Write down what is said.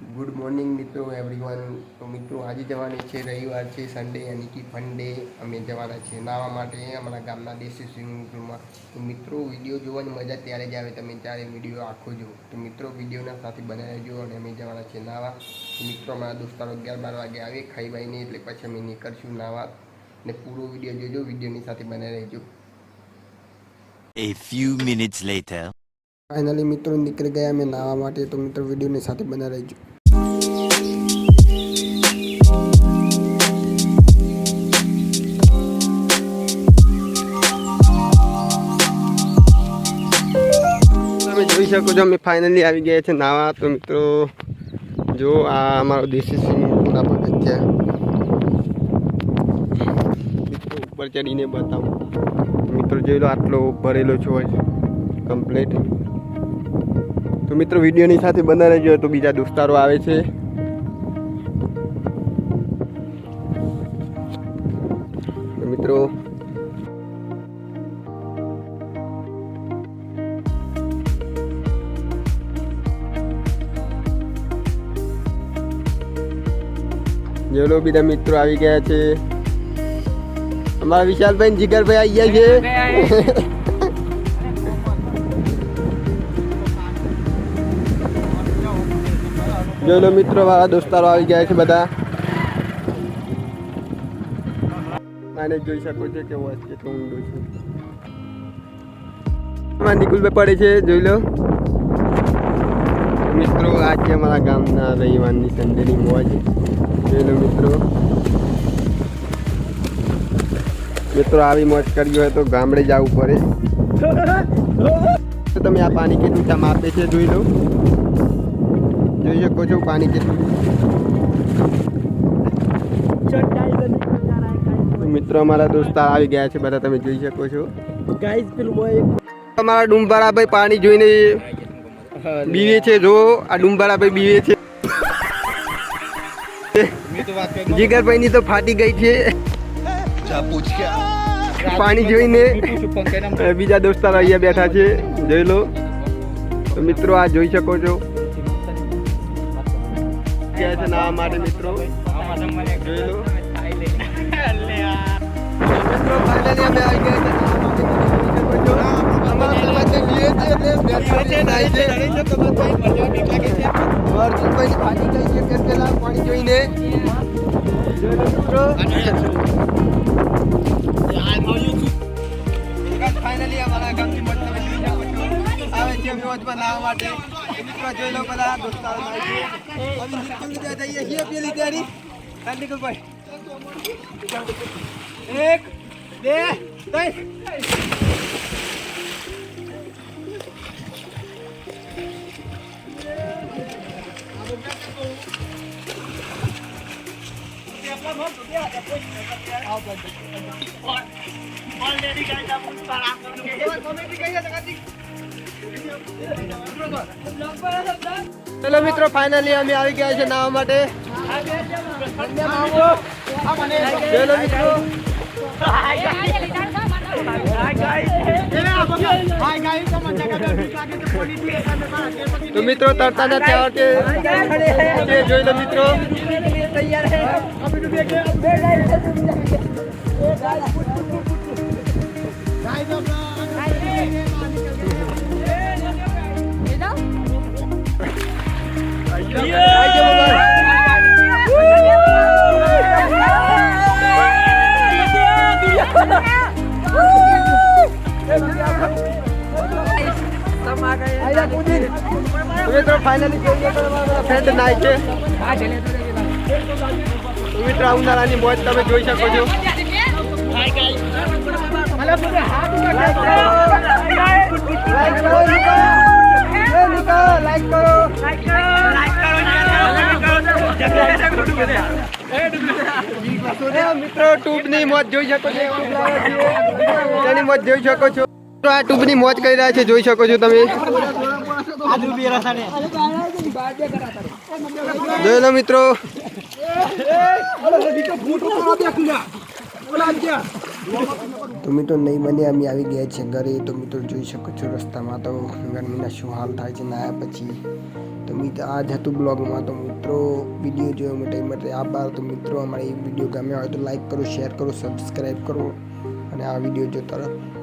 Good morning મિત્રો everyone તો મિત્રો, આજે જવાની છે રવિવાર છે સન્ડે અનિકી કે અમે જવાના છીએ નાહવા માટે, અમારા ગામના દેશી સ્વિમિંગ પુલમાં તો મિત્રો વીડિયો જોવાની મજા ત્યારે જ આવે, તમે ત્યારે વીડિયો આખો જુઓ. તો મિત્રો વિડીયોના સાથે બનાવી રહેજો અને અમે જવાના છીએ નાહવા મિત્રો, અમારા દોસ્તારો અગિયાર બાર વાગે આવે ખાઈ બાઈને એટલે પછી અમે નીકળશું નાહવા અને પૂરો વીડિયો જોજો વિડીયોની સાથે બનાવી રહેજો. A few minutes later. Finally મિત્રો, નીકળી ગયા અમે નાહવા માટે. તો મિત્રો, વિડીયોની સાથે બના રહેજો. તમે જોઈ શકો છો, અમે ફાઇનલી આવી ગયા છે નાવા. તો મિત્રો, જો આ અમારો દેશી સિંહ પણ પગથિયા મિત્રો, ઉપર ચડીને બતાવું. મિત્રો, જોઈ લો, આટલો ભરેલો છો કમ્પ્લીટ તો મિત્રો, વિડીયોની સાથે બનાવી રહેજો. તો બીજા દોસ્તારો આવે છે. મિત્રો જોલો બીજા મિત્રો આવી ગયા છે. અમારા વિશાલભાઈ જીગરભાઈ આવી ગયા છે. જોઈ લો મિત્રો મારા દોસ્તારો આવી ગયા છે બધા. અને જોઈ શકો છો કે વોચ કેટલો ઊંડો છે. આમાં નિકુલભાઈ પડે છે, જોઈ લો. મિત્રો, આ છે અમારા ગામના રવિવારની સંડેની મોજ. જોઈ લો મિત્રો. મિત્રો, આવી મોજ કરવી હોય તો ગામડે જવું પડે. તમે આ પાણી કેટલું ત્યાં માપે છે, જોઈ લો. જોઈ શકો છો પાણી કેટલું. મિત્રો અમારા દોસ્તાર આવી ગયા છે બધા તમે જોઈ શકો છો. અમારા ડુંબારા ભાઈ પાણી જોઈને બીવે છે જો આ ડુંબારા ભાઈ બીવે છે. જીગરભાઈ ની તો ફાટી ગઈ છે. પાણી જોઈને બીજા દોસ્તારો અહીંયા બેઠા છે જોઈ લો. તો મિત્રો આ જોઈ શકો છો. ગયા છે ના માટે મિત્રો. જોઈ. અમારા શકો છો આવે છે મોજમાં લાવવા માટે. મિત્રો જોઈ લો બધા દોસ્તારો નાહે છે અમે નીકળી ગયા જઈએ છીએ પેલી તૈયારી હા, નિકુલભાઈ એક બે ત્રણ ચલો મિત્રો ફાઇનલી અમે આવી ગયા છે નાવા માટે. ચલો મિત્રો. મિત્રો તરતા છે. છે, જોઈ લો મિત્રો. આવજો ફ્રેન્ડ નાય છે મોજ તમે જોઈ શકો છો મિત્રો ટ્યુબની મોજ જોઈ શકો છો. આ ટ્યુબની મોજ કરી રહ્યા છે, જોઈ શકો છો તમે. જોઈ લો મિત્રો. તો મિત્રો, નહીં બને અમે આવી ગયા છે ઘરે. તો મિત્રો, જોઈ શકો છો રસ્તામાં તો ગરમીના શું હાલ થાય છે નાયા પછી. તો મિત્ર આ જ હતું બ્લોગમાં. તો મિત્રો, વીડિયો જોવા માટે માટે આભાર. તો મિત્રો, અમારી વીડિયો ગમ્યો હોય તો લાઈક કરો, શેર કરો, સબસ્ક્રાઈબ કરો. અને આ વીડિયો જોતા રહો.